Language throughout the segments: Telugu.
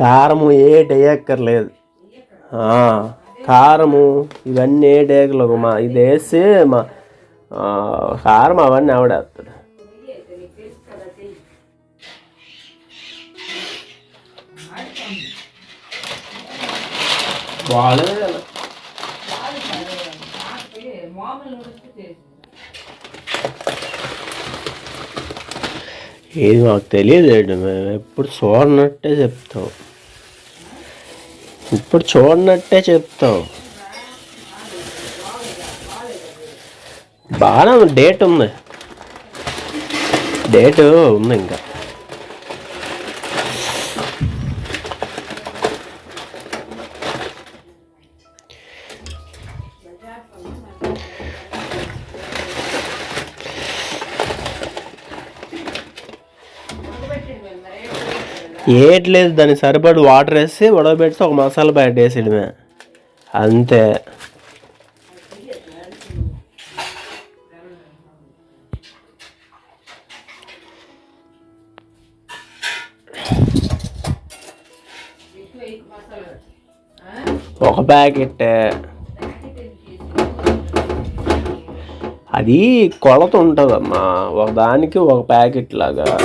కారము ఏటి వేయక్కర్లేదు కారము ఇవన్నీ ఏటి వేయకలేదు మా ఇది వేసి మా కారం అవన్నీ ఆవిడేస్తాడు బాగాలేదు ఇది మాకు తెలియదు మేము ఎప్పుడు చూడనట్టే చెప్తాం. ఇప్పుడు చూడనట్టే చెప్తాం. బాగా డేట్ ఉంది. డేట్ ఉంది ఇంకా. ఏట్లేదు దానికి సరిపడి వాటర్ వేసి ఉడకబెట్టి ఒక మసాలా ప్యాకెట్ వేసేయడమే. అంతే. ఒక ప్యాకెట్. అది కొలత ఉంటుందమ్మా. ఒక దానికి ఒక ప్యాకెట్ లాగా.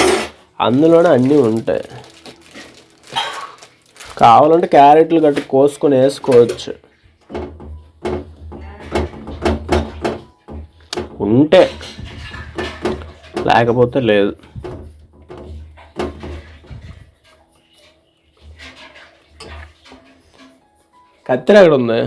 అందులోనే అన్నీ ఉంటాయి. కావాలంటే క్యారెట్లు గట్టి కోసుకొని వేసుకోవచ్చు. ఉంటే. లేకపోతే లేదు. కత్తిర ఎక్కడ ఉంది?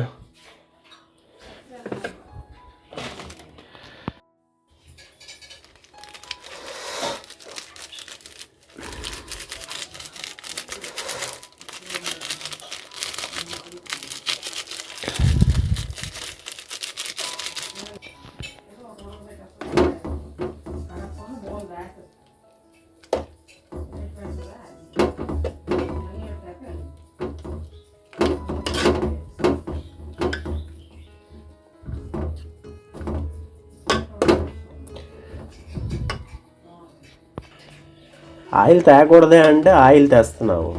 ఆయిల్ తేకూడదే అంటే ఆయిల్ తెస్తున్నావు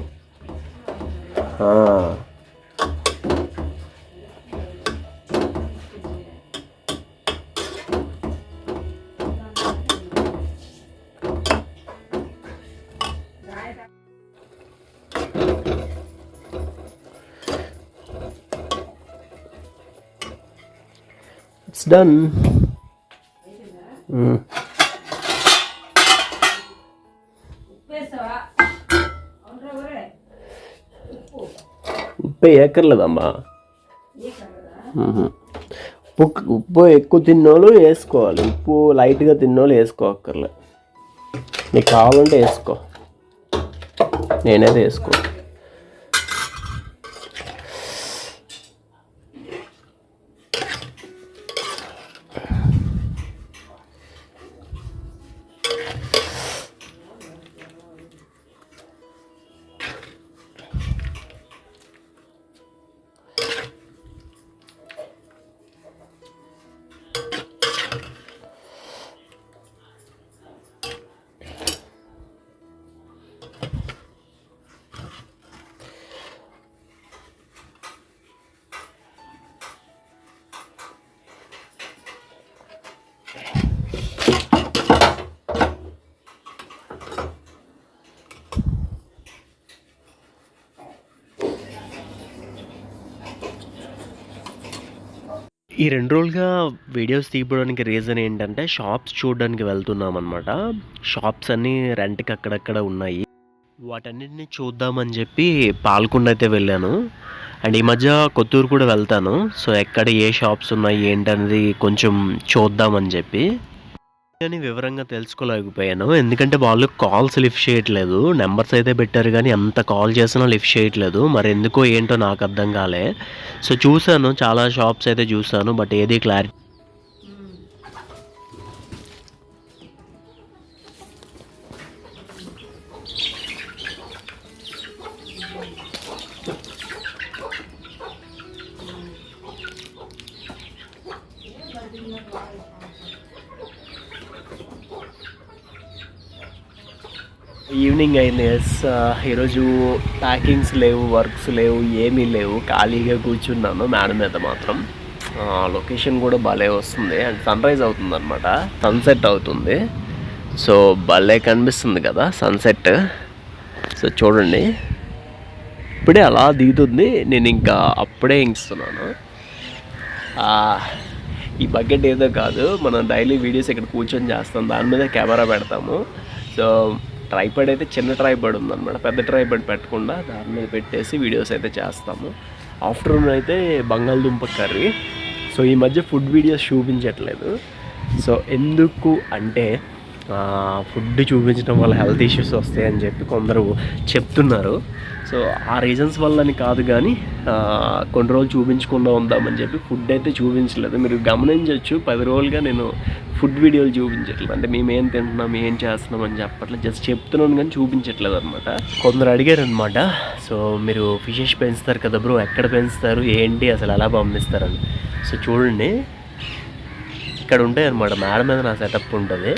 ఇట్స్ It's done. Mm. ముప్పై ఏకర్లదమ్మా. ఉప్పు ఉప్పు ఎక్కువ తిన్నోళ్ళు వేసుకోవాలి. ఉప్పు లైట్గా తిన్నోళ్ళు వేసుకోక్కర్లే. నీకు కావాలంటే వేసుకో. నేనైతే వేసుకో ఈ రెండు రోజులుగా వీడియోస్ తీయడానికి రీజన్ ఏంటంటే షాప్స్ చూడడానికి వెళ్తున్నాం అనమాట షాప్స్ అన్నీ రెంట్కి అక్కడక్కడ ఉన్నాయి. వాటన్నిటిని చూద్దామని చెప్పి పాల్కొండ అయితే వెళ్ళాను. అండ్ ఈ మధ్య కొత్తూరు కూడా వెళ్తాను. సో ఎక్కడ ఏ షాప్స్ ఉన్నాయి ఏంటనేది కొంచెం చూద్దామని చెప్పి. అని వివరంగా తెలుసుకోలేకపోయాను. ఎందుకంటే వాళ్ళు కాల్స్ లిఫ్ట్ చేయట్లేదు. నెంబర్స్ అయితే పెట్టారు కానీ ఎంత కాల్ చేసినా లిఫ్ట్ చేయట్లేదు. మరి ఎందుకో ఏంటో నాకు అర్థం కాలే. సో చూశాను చాలా షాప్స్ అయితే చూశాను బట్ ఏది క్లారిటీ ఈవినింగ్ అయింది ఎస్ ఈరోజు ప్యాకింగ్స్ లేవు వర్క్స్ లేవు ఏమీ లేవు. ఖాళీగా కూర్చున్నాను మేడం మీద మాత్రం. లొకేషన్ కూడా భలే వస్తుంది. అండ్ సన్ రైజ్ అవుతుంది అనమాట సన్సెట్ అవుతుంది. సో భలే కనిపిస్తుంది కదా సన్సెట్. సో చూడండి. ఇప్పుడే అలా దిగుతుంది. నేను ఇంకా అప్పుడే ఇంకిస్తున్నాను. ఈ బకెట్ ఏదో కాదు. మనం డైలీ వీడియోస్ ఇక్కడ కూర్చొని చేస్తాం. దాని మీద కెమెరా పెడతాము. సో ట్రైపాడ్ అయితే చిన్న ట్రైపాడ్ ఉందన్నమాట. పెద్ద ట్రైపాడ్ పెట్టకుండా దాని మీద పెట్టేసి వీడియోస్ అయితే చేస్తాము. ఆఫ్టర్నూన్ అయితే బంగాళదుంప కర్రీ. సో ఈ మధ్య ఫుడ్ వీడియోస్ చూపించట్లేదు. సో ఎందుకు అంటే ఫుడ్ చూపించడం వల్ల హెల్త్ ఇష్యూస్ వస్తాయని చెప్పి కొందరు చెప్తున్నారు. సో ఆ రీజన్స్ వల్లని కాదు కానీ కొన్ని రోజులు చూపించకుండా ఉందామని చెప్పి ఫుడ్ అయితే చూపించలేదు. మీరు గమనించవచ్చు పది రోజులుగా నేను ఫుడ్ వీడియోలు చూపించట్లేదు. అంటే మేము ఏం తింటున్నాం ఏం చేస్తున్నాం అని చెప్పట్లేదు జస్ట్ చెప్తున్నాను కానీ చూపించట్లేదు అనమాట కొందరు అడిగారు అనమాట సో మీరు ఫిషెస్ పెంచుతారు కదా బ్రో ఎక్కడ పెంచుతారు? ఏంటి? అసలు ఎలా పంపిస్తారని? సో చూడండి. ఇక్కడ ఉంటాయి అనమాట మేడ మీద నా సెటప్ ఉంటుంది.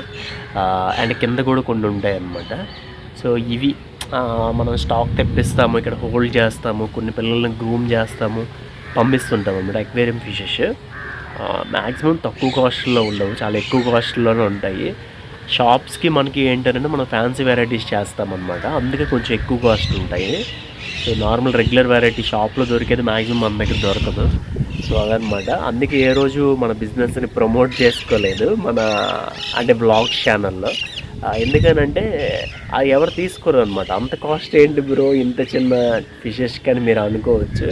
అండ్ కింద కూడా కొన్ని ఉంటాయి అనమాట సో ఇవి మనం స్టాక్ తెప్పిస్తాము ఇక్కడ హోల్డ్ చేస్తాము కొన్ని పిల్లల్ని గ్రూమ్ చేస్తాము పంపిస్తుంటాం అనమాట ఎక్వేరియం ఫిషెస్. మ్యాక్సిమం తక్కువ కాస్ట్లో ఉండవు చాలా ఎక్కువ కాస్ట్లోనే ఉంటాయి. షాప్స్కి మనకి ఏంటంటే మనం ఫ్యాన్సీ వెరైటీస్ చేస్తామన్నమాట. అందుకే కొంచెం ఎక్కువ కాస్ట్ ఉంటాయి. సో నార్మల్ రెగ్యులర్ వెరైటీ షాప్లో దొరికేది మ్యాక్సిమం మన దగ్గర దొరకదు. సో అదనమాట అందుకే ఏ రోజు మన బిజినెస్ని ప్రమోట్ చేసుకోలేదు మన అంటే బ్లాగ్ ఛానల్లో. ఎందుకనంటే అది ఎవరు తీసుకోరు అనమాట అంత కాస్ట్ ఏంటి బ్రో? ఇంత చిన్న ఫిషెస్ కానీ మీరు అనుకోవచ్చు.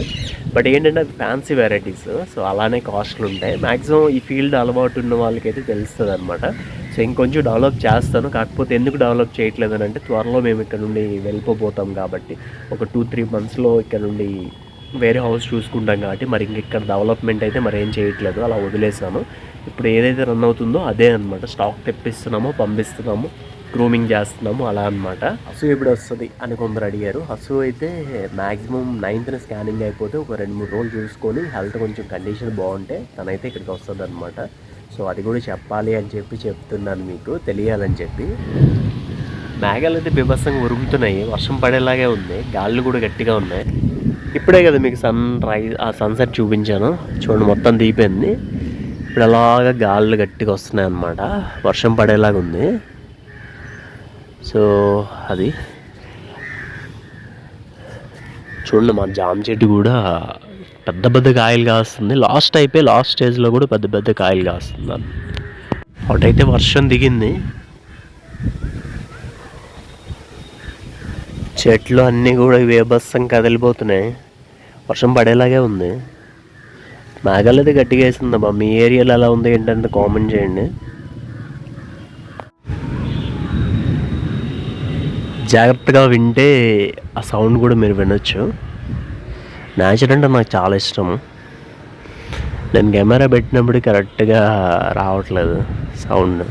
బట్ ఏంటంటే అది ఫ్యాన్సీ వెరైటీస్. సో అలానే కాస్ట్లు ఉంటాయి మ్యాక్సిమం ఈ ఫీల్డ్ అలవాటు ఉన్న వాళ్ళకైతే తెలుస్తుంది అనమాట సో ఇంకొంచెం డెవలప్ చేస్తాను. కాకపోతే ఎందుకు డెవలప్ చేయట్లేదు అని అంటే త్వరలో మేము ఇక్కడ నుండి వెళ్ళిపోతాం కాబట్టి. ఒక టూ త్రీ మంత్స్లో ఇక్కడ నుండి వేరే హౌస్ చూసుకుంటాం కాబట్టి. మరి ఇంక ఇక్కడ డెవలప్మెంట్ అయితే మరి ఏం చేయట్లేదు. అలా వదిలేసాను. ఇప్పుడు ఏదైతే రన్ అవుతుందో అదే అనమాట స్టాక్ తెప్పిస్తున్నామో పంపిస్తున్నాము గ్రూమింగ్ చేస్తున్నాము అలా అనమాట హసు ఎప్పుడు వస్తుంది అని కొందరు అడిగారు. హసు అయితే మ్యాక్సిమం నైన్త్న స్కానింగ్ అయిపోతే ఒక రెండు మూడు రోజులు చూసుకొని హెల్త్ కొంచెం కండిషన్ బాగుంటే తనైతే ఇక్కడికి వస్తుంది అనమాట సో అది కూడా చెప్పాలి అని చెప్పి చెప్తున్నాను మీకు తెలియాలని చెప్పి. మేఘాలు అయితే బీభత్సంగా ఉరుగుతున్నాయి వర్షం పడేలాగే ఉంది గాళ్ళు కూడా గట్టిగా ఉన్నాయి. ఇప్పుడే కదా మీకు సన్ రైజ్ ఆ సన్సెట్ చూపించాను. చూడండి మొత్తం దీపోయింది ఇప్పుడు అలాగా గాళ్ళు గట్టిగా వస్తున్నాయి అన్నమాట. వర్షం పడేలాగా ఉంది. సో అది. చూడండి మా జామ చెట్టు కూడా పెద్ద పెద్ద కాయలు కాస్తుంది. లాస్ట్ అయిపోయి లాస్ట్ స్టేజ్లో కూడా పెద్ద పెద్ద కాయలు కాస్తుంది ఒకటైతే వర్షం దిగింది. చెట్లు అన్నీ కూడా వేభత్సం కదిలిపోతున్నాయి. వర్షం పడేలాగే ఉంది. మేఘాలు అయితే గట్టిగా వేసిందమ్మా మీ ఏరియాలో ఎలా ఉంది ఏంటంటే కామెంట్ చేయండి. జాగ్రత్తగా వింటే ఆ సౌండ్ కూడా మీరు వినొచ్చు. నేచర్ అంటే నాకు చాలా ఇష్టం. నేను కెమెరా పెట్టినప్పుడు కరెక్ట్గా రావట్లేదు సౌండ్.